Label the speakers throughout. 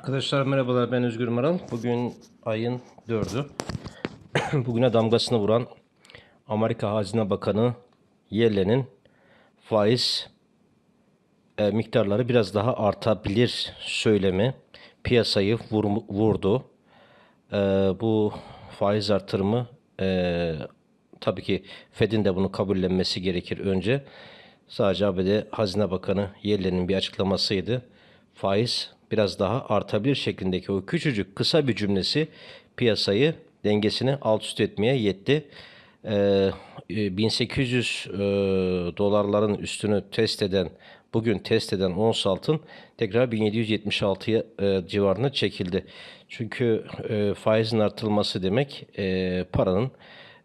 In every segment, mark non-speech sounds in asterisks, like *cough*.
Speaker 1: Arkadaşlar merhabalar ben Özgür Maral. Bugün ayın 4'ü. *clears throat* Bugüne damgasını vuran Amerika Hazine Bakanı Yellen'in faiz e, miktarları biraz daha artabilir söylemi piyasayı vur- vurdu. E, bu faiz artırımı e, tabii ki Fed'in de bunu kabullenmesi gerekir önce. Sadece ABD Hazine Bakanı Yellen'in bir açıklamasıydı. Faiz biraz daha artabilir şeklindeki o küçücük kısa bir cümlesi piyasayı dengesini alt üst etmeye yetti. Ee, e, 1800 e, dolarların üstünü test eden bugün test eden ons altın tekrar 1776'ya e, civarına çekildi. Çünkü e, faizin artırılması demek e, paranın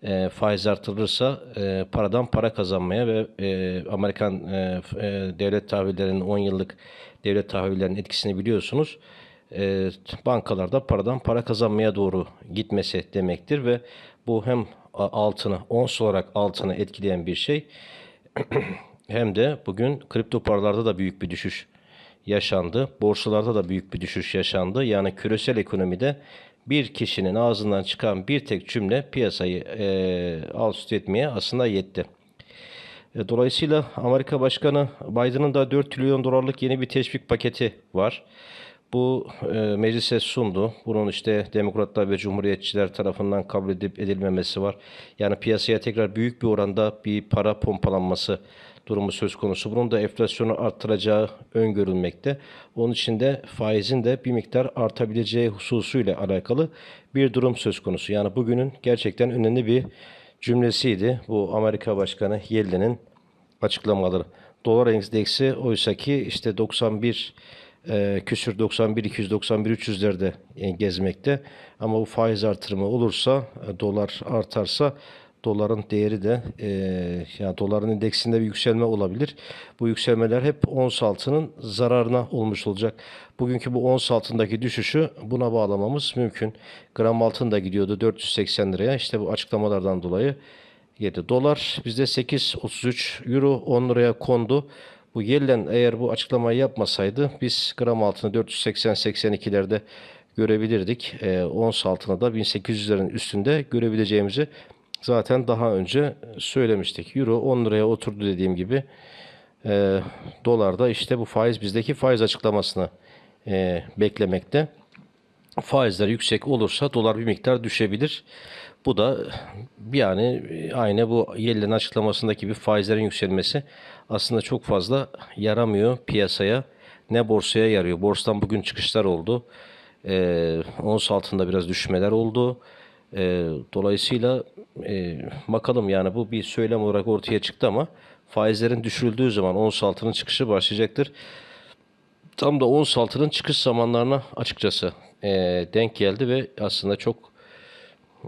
Speaker 1: e, faiz artırılırsa e, paradan para kazanmaya ve e, Amerikan e, e, devlet tahvillerinin 10 yıllık devlet tahvillerinin etkisini biliyorsunuz. E, bankalarda paradan para kazanmaya doğru gitmesi demektir ve bu hem altını, ons olarak altını etkileyen bir şey *clears throat* hem de bugün kripto paralarda da büyük bir düşüş yaşandı. Borsalarda da büyük bir düşüş yaşandı. Yani küresel ekonomide bir kişinin ağzından çıkan bir tek cümle piyasayı eee alt üst etmeye aslında yetti. E, Dolayısıyla Amerika Başkanı Biden'ın da 4 trilyon dolarlık yeni bir teşvik paketi var. Bu e, meclise sundu. Bunun işte demokratlar ve cumhuriyetçiler tarafından kabul edip edilmemesi var. Yani piyasaya tekrar büyük bir oranda bir para pompalanması durumu söz konusu. Bunun da enflasyonu arttıracağı öngörülmekte. Onun için de faizin de bir miktar artabileceği hususuyla alakalı bir durum söz konusu. Yani bugünün gerçekten önemli bir cümlesiydi. Bu Amerika Başkanı Yellen'in açıklamaları. Dolar endeksi oysa ki işte 91 e, küsür 91 291 300'lerde e, gezmekte. Ama bu faiz artırımı olursa e, dolar artarsa doların değeri de e, yani doların endeksinde bir yükselme olabilir. Bu yükselmeler hep ons altının zararına olmuş olacak. Bugünkü bu ons altındaki düşüşü buna bağlamamız mümkün. Gram altın da gidiyordu 480 liraya. İşte bu açıklamalardan dolayı 7 dolar bizde 8.33 euro 10 liraya kondu. Bu Yellen eğer bu açıklamayı yapmasaydı biz gram altını 480-82'lerde görebilirdik. E, ons altını da 1800'lerin üstünde görebileceğimizi zaten daha önce söylemiştik. Euro 10 liraya oturdu dediğim gibi. E, dolar da işte bu faiz bizdeki faiz açıklamasını e, beklemekte faizler yüksek olursa dolar bir miktar düşebilir. Bu da yani aynı bu Yellen açıklamasındaki bir faizlerin yükselmesi aslında çok fazla yaramıyor piyasaya. Ne borsaya yarıyor. Borsadan bugün çıkışlar oldu. Ee, ons altında biraz düşmeler oldu. Ee, dolayısıyla e, bakalım yani bu bir söylem olarak ortaya çıktı ama faizlerin düşürüldüğü zaman ons altının çıkışı başlayacaktır. Tam da ons altının çıkış zamanlarına açıkçası eee, denk geldi ve aslında çok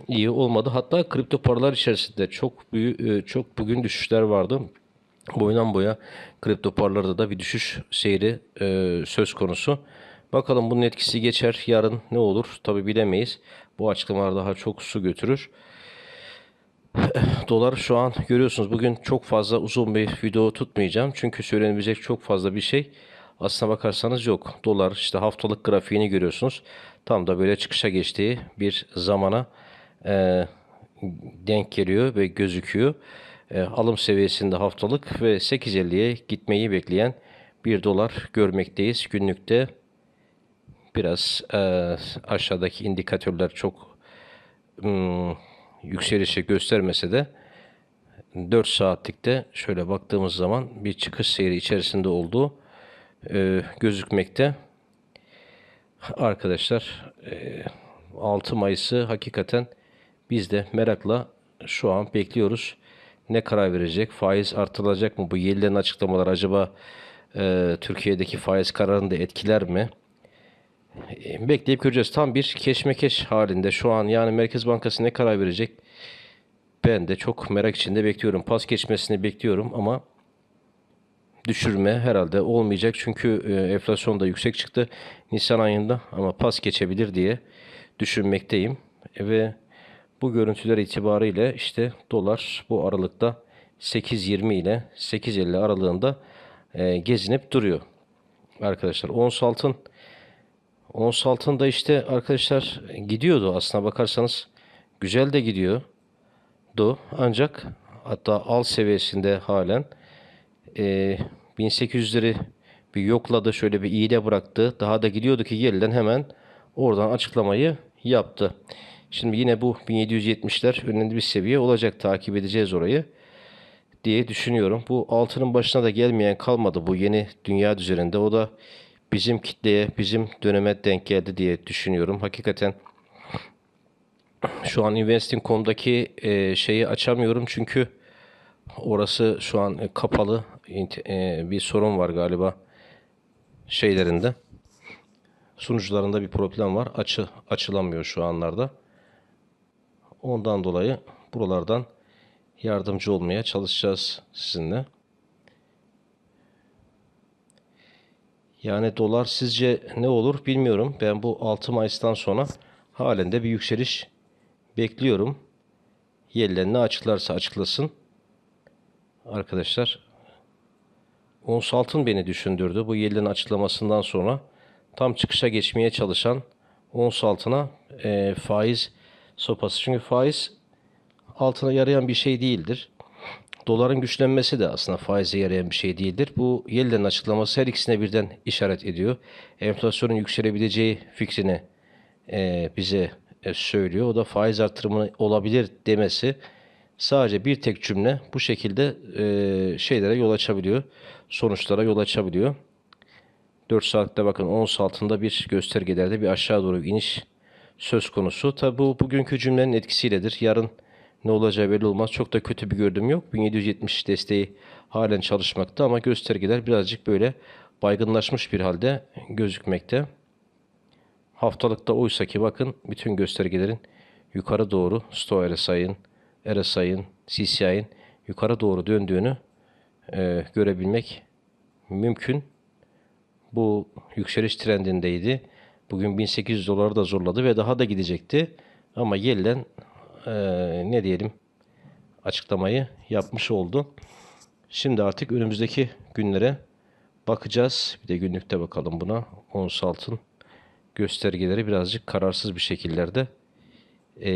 Speaker 1: iyi olmadı. Hatta kripto paralar içerisinde çok büyük çok bugün düşüşler vardı. Boydan boya kripto paralarda da bir düşüş seyri eee, söz konusu. Bakalım bunun etkisi geçer. Yarın ne olur? Tabi bilemeyiz. Bu açıklamalar daha çok su götürür. *sighs* Dolar şu an görüyorsunuz bugün çok fazla uzun bir video tutmayacağım. Çünkü söylenebilecek çok fazla bir şey aslına bakarsanız yok. Dolar işte haftalık grafiğini görüyorsunuz. Tam da böyle çıkışa geçtiği bir zamana e, denk geliyor ve gözüküyor. E, alım seviyesinde haftalık ve 8.50'ye gitmeyi bekleyen bir dolar görmekteyiz. Günlükte biraz e, aşağıdaki indikatörler çok hmm, yükselişi göstermese de 4 saatlikte şöyle baktığımız zaman bir çıkış seyri içerisinde olduğu e, gözükmekte. Arkadaşlar e, 6 Mayıs'ı hakikaten biz de merakla şu an bekliyoruz. Ne karar verecek? Faiz artırılacak mı? Bu Yellen'in açıklamaları acaba e, Türkiye'deki faiz kararını da etkiler mi? Bekleyip göreceğiz. Tam bir keşmekeş halinde şu an yani Merkez Bankası ne karar verecek? Ben de çok merak içinde bekliyorum. Pas geçmesini bekliyorum ama düşürme herhalde olmayacak. Çünkü enflasyon da yüksek çıktı Nisan ayında ama pas geçebilir diye düşünmekteyim. E, ve bu görüntüler itibariyle işte dolar bu aralıkta 8.20 ile 8.50 aralığında gezinip duruyor. Arkadaşlar ons altın Ons altında işte arkadaşlar gidiyordu aslına bakarsanız. Güzel de gidiyordu. Ancak hatta al seviyesinde halen e, 1800'leri bir yokladı. Şöyle bir iğne bıraktı. Daha da gidiyordu ki yeniden hemen oradan açıklamayı yaptı. Şimdi yine bu 1770'ler önemli bir seviye olacak. Takip edeceğiz orayı diye düşünüyorum. Bu altının başına da gelmeyen kalmadı bu yeni dünya düzeninde. O da bizim kitleye, bizim döneme denk geldi diye düşünüyorum. Hakikaten şu an Investing.com'daki e, şeyi açamıyorum çünkü orası şu an e, kapalı. E, bir sorun var galiba şeylerinde. Sunucularında bir problem var. Açı açılamıyor şu anlarda. Ondan dolayı buralardan yardımcı olmaya çalışacağız sizinle. Yani dolar sizce ne olur bilmiyorum. Ben bu 6 Mayıs'tan sonra halen de bir yükseliş bekliyorum. Yerlerini ne açıklarsa açıklasın. Arkadaşlar ons altın beni düşündürdü. Bu yerlerin açıklamasından sonra tam çıkışa geçmeye çalışan ons altına e, faiz sopası. Çünkü faiz altına yarayan bir şey değildir. Doların güçlenmesi de aslında faize yarayan bir şey değildir. Bu Yellen'in açıklaması her ikisine birden işaret ediyor. Enflasyonun yükselebileceği fikrini e, bize e, söylüyor. O da faiz artırımı olabilir demesi sadece bir tek cümle bu şekilde e, şeylere yol açabiliyor. Sonuçlara yol açabiliyor. 4 saatte bakın 10 altında bir göstergelerde bir aşağı doğru iniş söz konusu. Tabi bu bugünkü cümlenin etkisiyledir. Yarın ne olacağı belli olmaz. Çok da kötü bir gördüm yok. 1770 desteği halen çalışmakta ama göstergeler birazcık böyle baygınlaşmış bir halde gözükmekte. Haftalıkta oysa ki bakın bütün göstergelerin yukarı doğru Stoa RSI'ın, RSI'ın, CCI'nin yukarı doğru döndüğünü e, görebilmek mümkün. Bu yükseliş trendindeydi. Bugün 1800 doları da zorladı ve daha da gidecekti. Ama Yellen e, ne diyelim açıklamayı yapmış oldu. Şimdi artık önümüzdeki günlere bakacağız. Bir de günlükte bakalım buna. Ons altın göstergeleri birazcık kararsız bir şekillerde e,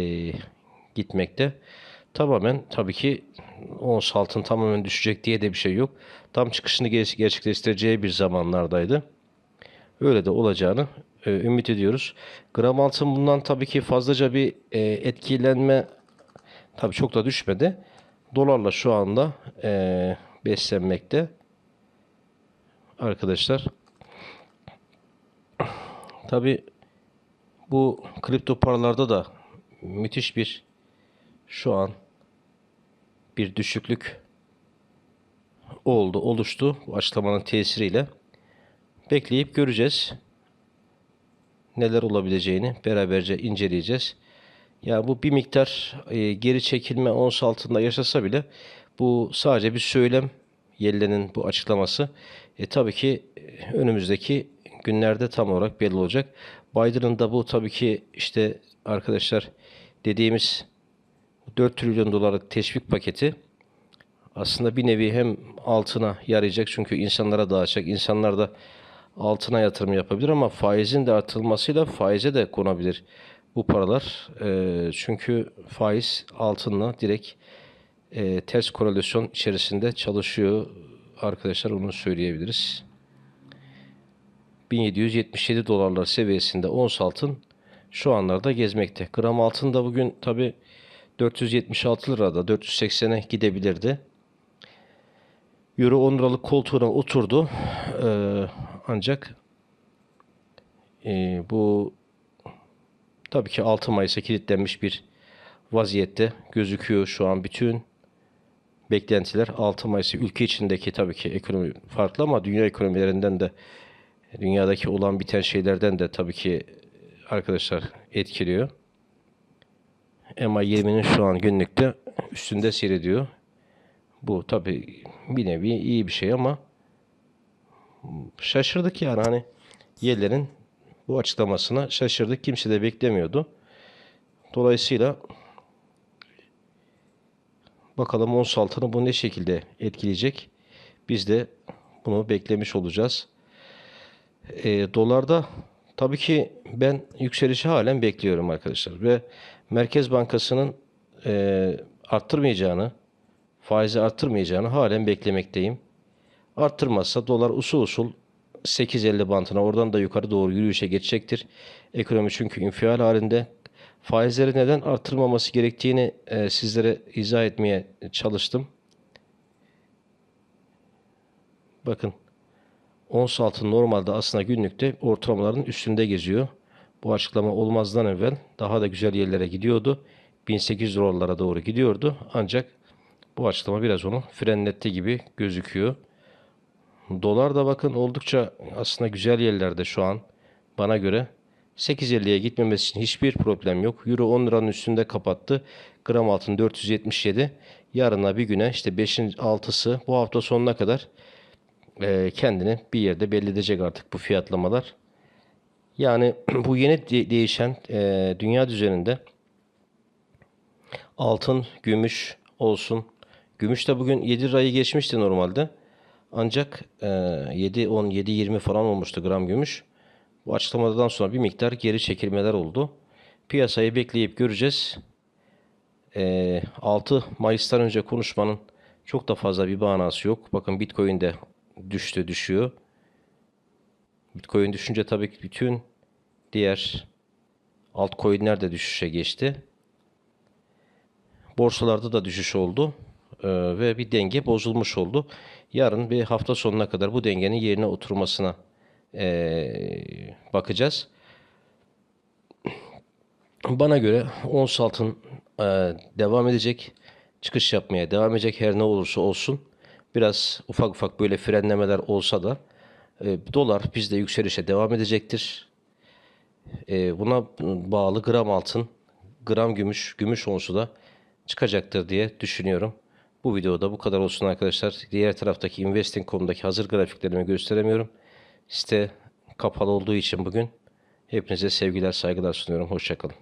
Speaker 1: gitmekte. Tamamen tabii ki ons altın tamamen düşecek diye de bir şey yok. Tam çıkışını ger- gerçekleştireceği bir zamanlardaydı. Öyle de olacağını e, ümit ediyoruz. Gram altın bundan tabii ki fazlaca bir e, etkilenme tabii çok da düşmedi. Dolarla şu anda e, beslenmekte. Arkadaşlar. Tabii bu kripto paralarda da müthiş bir şu an bir düşüklük oldu, oluştu bu açıklamanın tesiriyle. Bekleyip göreceğiz. Neler olabileceğini beraberce inceleyeceğiz. Ya bu bir miktar e, geri çekilme ons altında yaşasa bile bu sadece bir söylem Yellen'in bu açıklaması. E, tabii ki e, önümüzdeki günlerde tam olarak belli olacak. Biden'ın da bu tabii ki işte arkadaşlar dediğimiz 4 trilyon dolarlık teşvik paketi aslında bir nevi hem altına yarayacak çünkü insanlara dağıtacak. İnsanlar da altına yatırım yapabilir ama faizin de artırılmasıyla faize de konabilir bu paralar. Eee, çünkü faiz altınla direkt eee, ters korelasyon içerisinde çalışıyor arkadaşlar onu söyleyebiliriz. 1777 dolarlar seviyesinde ons altın şu anlarda gezmekte. Gram altın da bugün tabi 476 lirada 480'e gidebilirdi. Euro 10 liralık koltuğuna oturdu. Ee, ancak e, bu tabii ki 6 Mayıs'a kilitlenmiş bir vaziyette gözüküyor şu an bütün beklentiler 6 Mayıs ülke içindeki tabii ki ekonomi farklı ama dünya ekonomilerinden de dünyadaki olan biten şeylerden de tabii ki arkadaşlar etkiliyor. MA20'nin şu an günlükte üstünde seyrediyor. Bu tabii bir nevi iyi bir şey ama şaşırdık yani hani Yellen'in bu açıklamasına şaşırdık. Kimse de beklemiyordu. Dolayısıyla bakalım ons altını bu ne şekilde etkileyecek. Biz de bunu beklemiş olacağız. E, dolarda Tabii ki ben yükselişi halen bekliyorum arkadaşlar ve Merkez Bankası'nın e, arttırmayacağını, faizi arttırmayacağını halen beklemekteyim. Arttırmazsa dolar usul usul 8.50 bantına oradan da yukarı doğru yürüyüşe geçecektir. Ekonomi çünkü infial halinde. Faizleri neden arttırmaması gerektiğini e, sizlere izah etmeye çalıştım. Bakın ons altın normalde aslında günlükte ortalamaların üstünde geziyor. Bu açıklama olmazdan evvel daha da güzel yerlere gidiyordu. 1800 dolarlara doğru gidiyordu. Ancak bu açıklama biraz onu frenletti gibi gözüküyor. Dolar da bakın oldukça aslında güzel yerlerde şu an bana göre. 8.50'ye gitmemesi için hiçbir problem yok. Euro 10 liranın üstünde kapattı. Gram altın 477. Yarına bir güne işte 5'in 6'sı bu hafta sonuna kadar e, kendini bir yerde belli edecek artık bu fiyatlamalar. Yani *clears throat* bu yeni de- değişen e, dünya düzeninde altın, gümüş olsun. Gümüş de bugün 7 lirayı geçmişti normalde. Ancak e, 7, 10, 7, 20 falan olmuştu gram gümüş. Bu açıklamadan sonra bir miktar geri çekilmeler oldu. Piyasayı bekleyip göreceğiz. E, 6 Mayıs'tan önce konuşmanın çok da fazla bir manası yok. Bakın Bitcoin de düştü, düşüyor. Bitcoin düşünce tabii ki bütün diğer altcoin'ler de düşüşe geçti. Borsalarda da düşüş oldu Ee, ve bir denge bozulmuş oldu. Yarın bir hafta sonuna kadar bu dengenin yerine oturmasına ee, bakacağız. Bana göre ons altın e, devam edecek. Çıkış yapmaya devam edecek her ne olursa olsun. Biraz ufak ufak böyle frenlemeler olsa da e, dolar bizde yükselişe devam edecektir. E, buna bağlı gram altın, gram gümüş, gümüş onsu da çıkacaktır diye düşünüyorum. Bu videoda bu kadar olsun arkadaşlar. Diğer taraftaki investing.com'daki hazır grafiklerimi gösteremiyorum. Site kapalı olduğu için bugün hepinize sevgiler, saygılar sunuyorum. Hoşçakalın.